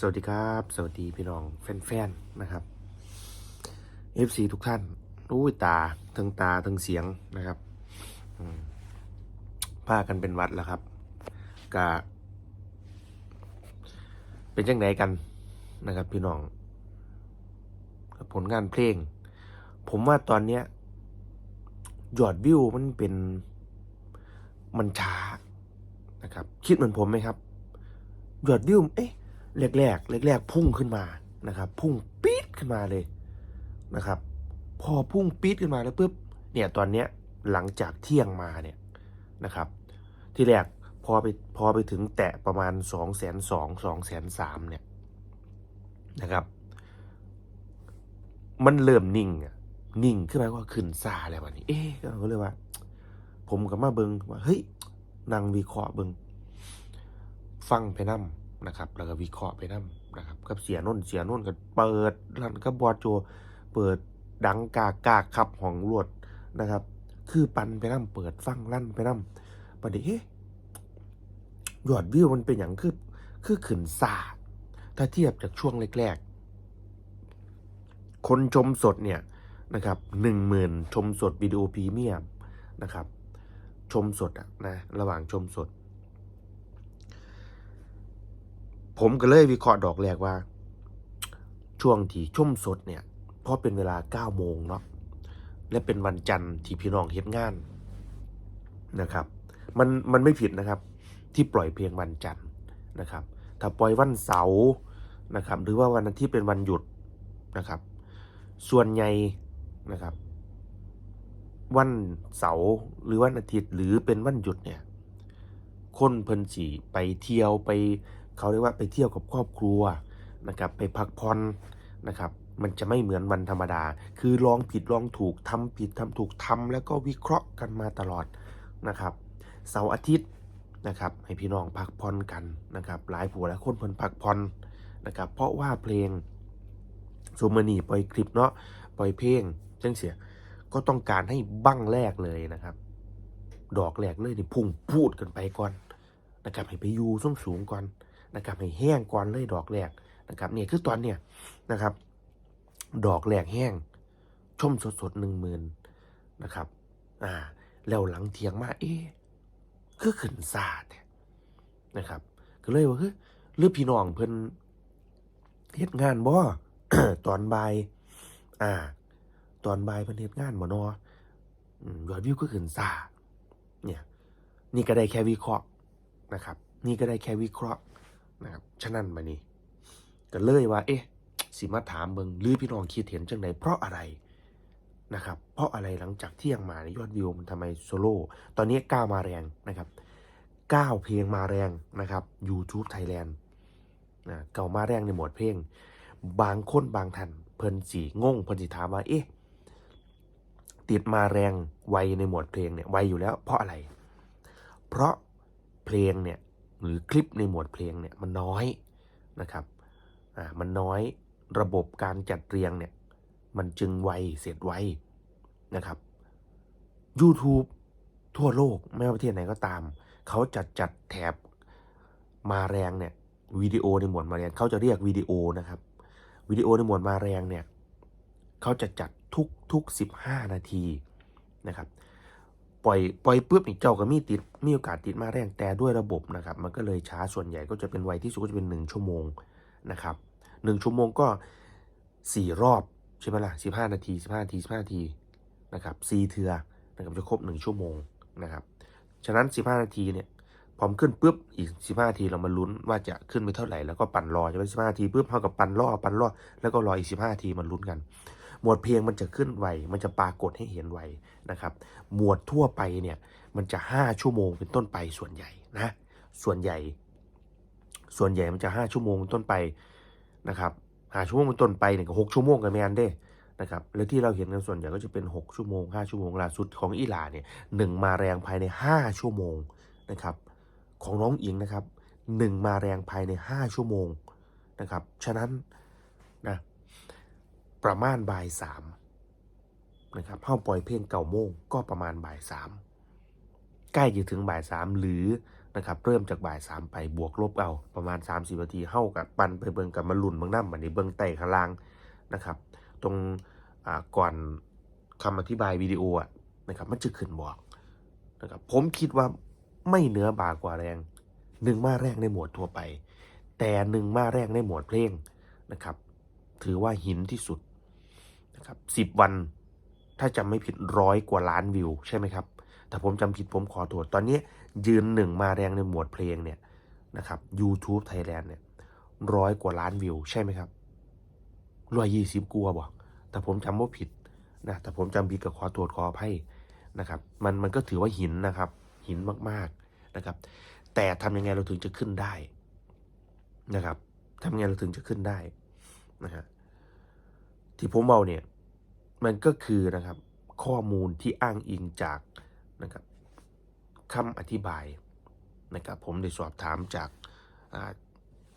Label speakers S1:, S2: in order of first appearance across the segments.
S1: สวัสดีครับ สวัสดีพี่น้องแฟนๆนะครับ FC ทุกท่านรู้ตาทั้งตาทั้งเสียงนะครับพากันเป็นวัดแล้วครับกะเป็นจังไหนกันนะครับ พี่น้อง ผลงานเพลง ผมว่าตอนเนี้ยยอดวิวมันเป็นมันช้านะครับ คิดเหมือนผมไหมครับยอดวิวเอ๊ะ แรกแรกแรกแรกๆพุ่งขึ้นมานะครับ พุ่งปี๊ดขึ้นมาเลยนะครับ พอพุ่งปี๊ดขึ้นมาแล้วปุ๊บเนี่ยตอนเนี้ยหลังจากเที่ยงมาเนี่ยนะครับ ที่แรกพอไปพอไปถึงแตะประมาณสองแสนสองสองแสนสามเนี่ยนะครับ มันเริ่มนิ่งอะนิ่งขึ้นมาก็ขึ้นซาแล้ววันนี้ เอ๊ะก็เลยว่า ผมกับมาเบิงว่าเฮ้ยนั่งวิเคราะห์เบิงฟังไปนํ นะครับ แล้วก็วิเคราะห์ไปนํนะครับกับเสียนุ่นเสียนุ่นก็เปิดแล้วก็บอดโจเปิดดังกากากขับของรวดนะครับ คือปันไปนํเปิดฟังลั่นไปนํประเดี๋ยวเฮ้ยยอดวิวมันเป็นอย่างคือคือขึ้นซาถ้าเทียบจากช่วงแรกๆ คนชมสดเนี่ยนะครับหนึ่งหมื่นชมสดวิดีโอพรีเมียมนะครับ ชมสดอะนะระหว่างชมสด ผมก็เลยวิเคราะห์ดอกแรกว่า ช่วงที่ชุ่มสดเนี่ยเพราะเป็นเวลา9โมงเนาะและเป็นวันจันทร์ที่พี่น้องเฮ็ดงานนะครับ มันมันไม่ผิดนะครับ ที่ปล่อยเพลงวันจันทร์นะครับ ถ้าปล่อยวันเสาร์นะครับ หรือว่าวันทิตย์เป็นวันหยุดนะครับ ส่วนใหญ่นะครับ วันเสาร์หรือวันอาทิตย์หรือเป็นวันหยุดเนี่ยคนเพิ่นสีไปเที่ยวไป เขาเรียกว่าไปเที่ยวกับครอบครัวนะครับไปพักผ่อนนะครับมันจะไม่เหมือนวันธรรมดา คือลองผิดลองถูกทำผิดทำถูกทำแล้วก็วิเคราะห์กันมาตลอดนะครับเสาร์อาทิตย์นะครับให้พี่น้องพักผ่อนกันนะครับหลายผู้หลายคนเพิ่นพักผ่อนนะครับเพราะว่าเพลงซูมานีปล่อยคลิปเนาะปล่อยเพลงจังเสียก็ต้องการให้บั้งแรกเลยนะครับ ดอกแรกเลยนี่พุ่งพูดกันไปก่อนนะครับให้ไปอยู่สูงสูงก่อน นะครับให้แห้งก่อนเลยดอกแรกนะครับเนี่ยคือตอนเนี่ยนะครับ ดอกแรกแห้งชมสดสดหนึ่งหมื่นนะครับ อ่า แล้วหลังเทียงมาเอ๊คือขึ้นซาดเนี่ยนะครับ ก็เลยว่าเฮ้ยหรือพี่น้องเพิ่นเฮ็ดงานบ่ตอนบ่าย อ่า ตอนบ่ายเพิ่นเฮ็ดงานบ่นอยอดวิวก็ขึ้นซาเนี่ย นี่ก็ได้แค่วิเคราะห์นะครับ นี่ก็ได้แค่วิเคราะห์ นะครับฉะนั้นมานี่ก็เลยว่า เอ๊ะสิมาถามเบิงหรือพี่น้องคิดเห็นจังไดเพราะอะไรนะครับ เพราะอะไรหลังจากเที่ยงมาในยอดวิวมันทำไมโซโล่ตอนนี้ก้าวมาแรงนะครับก้าวเพลงมาแรงนะครับ YouTube Thailand นะเก่ามาแรงในหมวดเพลง บางคนบางท่านเพิ่นสีงงเพิ่นสิถามว่าเอ๊ะติดมาแรงไวในหมวดเพลงเนี่ยไวอยู่แล้วเพราะอะไร เพราะเพลงเนี่ย หรือคลิปในหมวดเพลงเนี่ยมันน้อยนะครับอ่ามันน้อยระบบการจัดเรียงเนี่ยมันจึงไวเสร็จไวนะครับ YouTube ทั่วโลกไม่ว่าประเทศไหนก็ตาม เขาจัดจัดแถบมาแรงเนี่ยวิดีโอในหมวดมาแรงเขาจะเรียกวิดีโอนะครับวิดีโอในหมวดมาแรงเนี่ยเขาจะจัดทุกทุกสิบห้านาทีนะครับ ปล่อยปล่อยปุ๊บนี่เจ้าก็มีติดมีโอกาสติดมาแรงแต่ด้วยระบบนะครับ มันก็เลยช้าส่วนใหญ่ก็จะเป็นไวที่สุดก็จะเป็นหนึ่งชั่วโมงนะครับหนึ่งชั่วโมงก็สี่รอบใช่ไหมล่ะสิบห้านาทีสิบห้านาทีสิบห้านาทีนะครับสี่เทือนะครับจะครบหนึ่งชั่วโมงนะครับฉะนั้นสิบห้านาทีเนี่ยพร้อมขึ้นปุ๊บอีกสิบห้านาทีเรามาลุ้นว่าจะขึ้นไปเท่าไหร่แล้วก็ปั่นรอใช่ไหมสิบห้านาทีปุ๊บเท่ากับปั่นรอปั่นรอแล้วก็รออีกสิบห้านาทีมันลุ้นกัน หมวดเพลงมันจะขึ้นไว มันจะปรากฏให้เห็นไวนะครับ หมวดทั่วไปเนี่ยมันจะห้าชั่วโมงเป็นต้นไปส่วนใหญ่นะ ส่วนใหญ่ ส่วนใหญ่มันจะห้าชั่วโมงเป็นต้นไปนะครับห้าชั่วโมงเป็นต้นไปเนี่ยก็หกชั่วโมงกันแมนเด้นะครับแล้วที่เราเห็นกันส่วนใหญ่ก็จะเป็นหกชั่วโมงห้าชั่วโมงล่าสุดของอิหร่านเนี่ยหนึ่งมาแรงภายในห้าชั่วโมงนะครับของน้องอิงนะครับหนึ่งมาแรงภายในห้าชั่วโมงนะครับฉะนั้น ประมาณบ่ายสามนะครับเข้าปล่อยเพลงเก่าโมงก็ประมาณบ่ายสามใกล้จะถึงบ่ายสามหรือนะครับเริ่มจากบ่ายสามไปบวกลบเอาประมาณ 30นาทีเข้ากับปันไปเบิงกับมาลุ่นเบิงน้ำบันนี้เบิงไต่ข้างล่างนะครับ ตรงก่อนคำอธิบายวิดีโออะนะครับมันจะขึ้นบอกนะครับผมคิดว่าไม่เหนือบากว่าแรงหนึ่งมาแรกในหมวดทั่วไป แต่หนึ่งมาแรกในหมวดเพลงนะครับ ถือว่าหินที่สุด นะครับสิบวัน ถ้าจำไม่ผิดร้อยกว่าล้านวิวใช่ไหมครับ แต่ผมจำผิดผมขอโทษตอนนี้ยืนหนึ่งมาแรงในหมวดเพลงเนี่ยนะครับ YouTube Thailand เนี่ยร้อยกว่าล้านวิวใช่ไหมครับร้อยยี่สิบกลัวาบอกแต่ผมจำว่าผิดนะแต่ผมจำผิดก็ขอโทษขออภัยนะครับมันมันก็ถือว่าหินนะครับ หินมากๆนะครับ แต่ทำยังไงเราถึงจะขึ้นได้นะครับทำยังไงเราถึงจะขึ้นได้นะฮะ ที่ผมเอาเนี่ยมันก็คือนะครับข้อมูลที่อ้างอิงจากนะครับคำอธิบายนะครับผมได้สอบถามจาก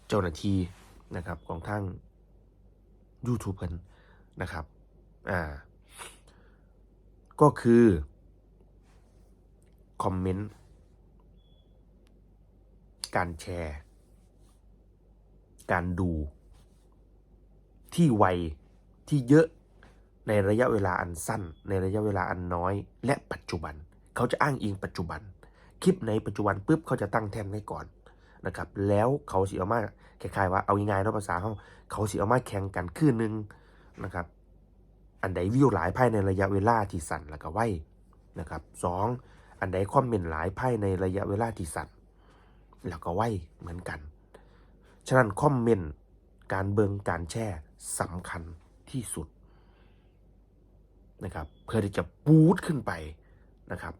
S1: เจ้าหน้าที่นะครับของทาง YouTube กันนะครับอ่าก็คือคอมเมนต์การแชร์ การดูที่ไว ที่เยอะในระยะเวลาอันสั้น ในระยะเวลาอันน้อย และปัจจุบัน เขาจะอ้างอิงปัจจุบัน คลิปในปัจจุบันปุ๊บเขาจะตั้งแท่นไว้ก่อนนะครับ แล้วเขาสิเอามาคล้ายๆว่าเอาง่ายๆเนาะภาษาเขาเขาสิเอามาแข่งกันคือหนึ่งนะครับ อันใดวิวหลายภายในระยะเวลาที่สั้นแล้วก็ไวนะครับสองอันใดคอมเมนต์หลายภายในระยะเวลาที่สั้นแล้วก็ไวเหมือนกัน ฉะนั้นคอมเมนต์การเบิงการแชร์สำคัญ ที่สุดนะครับเพื่อที่จะปูดขึ้นไปนะครับ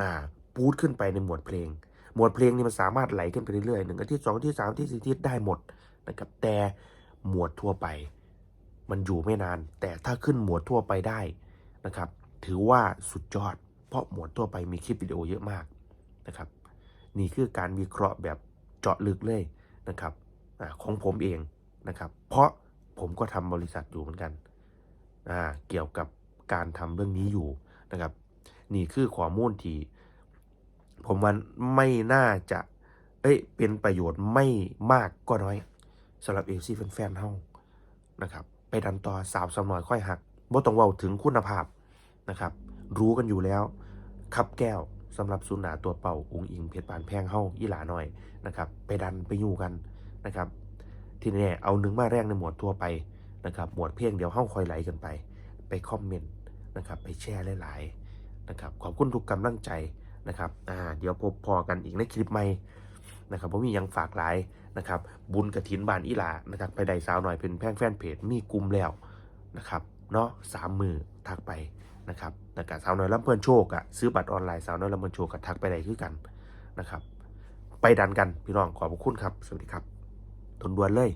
S1: อ่าปูดขึ้นไปในหมวดเพลง หมวดเพลงนี่มันสามารถไหลขึ้นไปเรื่อยๆหนึ่งอาทิตย์สองอาทิตย์สามอาทิตย์สี่อาทิตย์ได้หมดนะครับแต่หมวดทั่วไป มันอยู่ไม่นาน แต่ถ้าขึ้นหมวดทั่วไปได้นะครับ ถือว่าสุดยอด เพราะหมวดทั่วไปมีคลิปวิดีโอเยอะมากนะครับ นี่คือการวิเคราะห์แบบเจาะลึกเลยนะครับอาของผมเองนะครับ เพราะ ผมก็ทำบริษัทอยู่เหมือนกันอ่าเกี่ยวกับการทำเรื่องนี้อยู่นะครับ นี่คือข้อมูลที่ผมว่าไม่น่าจะ เอ้ย เป็นประโยชน์ไม่มากก็น้อยสำหรับเอฟซีแฟนๆเฮานะครับ ไปดันต่อสาวสำน้อยค่อยหักบ่ต้องเว้าถึงคุณภาพนะครับ รู้กันอยู่แล้วคับแก้วสำหรับสุนาตัวเป่าอุงอิงเพชรปานแพงเฮาอีหลาหน่อยนะครับ ไปดันไปอยู่กันนะครับ ที่แน่เอาหนึ่งมาแรกในหมวดทั่วไปนะครับหมวดเพลงเดี๋ยวเฮาคอยไหลกันไป ไปคอมเมนต์นะครับไปแชร์หลายๆนะครับขอบคุณทุกกำลังใจนะครับอ่าเดี๋ยวพบพอกันอีกในคลิปใหม่นะครับผมมียังฝากหลายนะครับบุญกระถินบานอีหลานะครับไปได้สาวหน่อยเป็นแพ่งแฟนเพจมีกลุ่มแล้วนะครับเนาะสามมือทักไปนะครับแล้วก็สาวน้อยลำเพลินโชคอะซื้อบัตรออนไลน์สาวน้อยลำเพลินโชคกับทักไปได้คือกันนะครับ ไปดันกันพี่น้องขอบคุณครับ สวัสดีครับ ดวนเลย